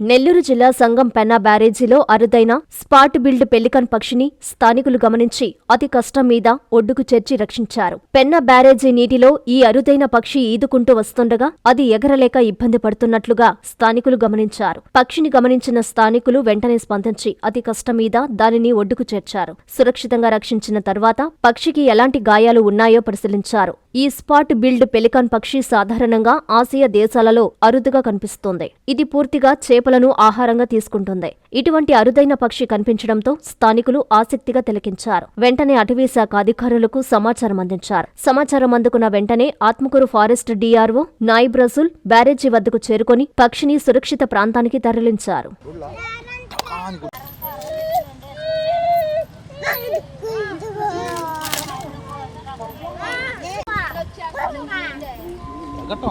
నెల్లూరు జిల్లా సంగం పెన్నా బ్యారేజీలో అరుదైన spot build pelican పక్షిని స్థానికులు గమనించి అతి కష్టం మీద ఒడ్డుకు చేర్చి రక్షించారు. పెన్నా బ్యారేజీ నీటిలో ఈ అరుదైన పక్షి ఈదుకుంటూ వస్తుండగా అది ఎగరలేక ఇబ్బంది పడుతున్నట్లుగా స్థానికులు గమనించారు. పక్షిని గమనించిన స్థానికులు వెంటనే స్పందించి అతి కష్టం మీద దానిని ఒడ్డుకు చేర్చారు. సురక్షితంగా రక్షించిన తర్వాత పక్షికి ఎలాంటి గాయాలు ఉన్నాయో పరిశీలించారు. ఈ స్పాట్ బిల్డ్ పెలికాన్ పక్షి సాధారణంగా ఆసియా దేశాలలో అరుదుగా కనిపిస్తోంది. ఇది పూర్తిగా చేప చేపలను ఆహారంగా తీసుకుంటుంది. ఇటువంటి అరుదైన పక్షి కనిపించడంతో స్థానికులు ఆసక్తిగా తిలకించారు. వెంటనే అటవీ శాఖ అధికారులకు సమాచారం అందించారు. సమాచారం అందుకున్న వెంటనే ఆత్మకూరు ఫారెస్ట్ డీఆర్ఓ నాయిబ్ రసూల్ బ్యారేజీ వద్దకు చేరుకొని పక్షిని సురక్షిత ప్రాంతానికి తరలించారు. ఘట్టం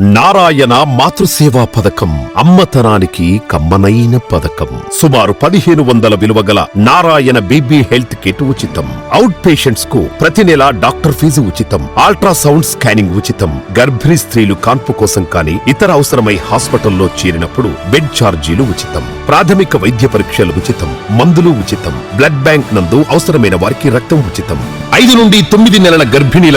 నారాయణ మాతృసేవా పథకం అమ్మతనానికి కమ్మనైన పథకం. సుమారు పదిహేను వందల విలువ గల నారాయణ బీబీ హెల్త్ కిట్ ఉచితం. అవుట్ పేషెంట్స్కు ప్రతి నెల డాక్టర్ ఫీజు ఉచితం. అల్ట్రాసౌండ్ స్కానింగ్ ఉచితం. గర్భిణీ స్త్రీలు కాన్పు కోసం కానీ ఇతర అవసరమై హాస్పిటల్లో చేరినప్పుడు బెడ్ ఛార్జీలు ఉచితం. ప్రాథమిక వైద్య పరీక్షలు ఉచితం. మందులు ఉచితం. బ్లడ్ బ్యాంక్ నందు అవసరమైన వారికి రక్తం ఉచితం. ఐదు నుండి తొమ్మిది నెలల గర్భిణీల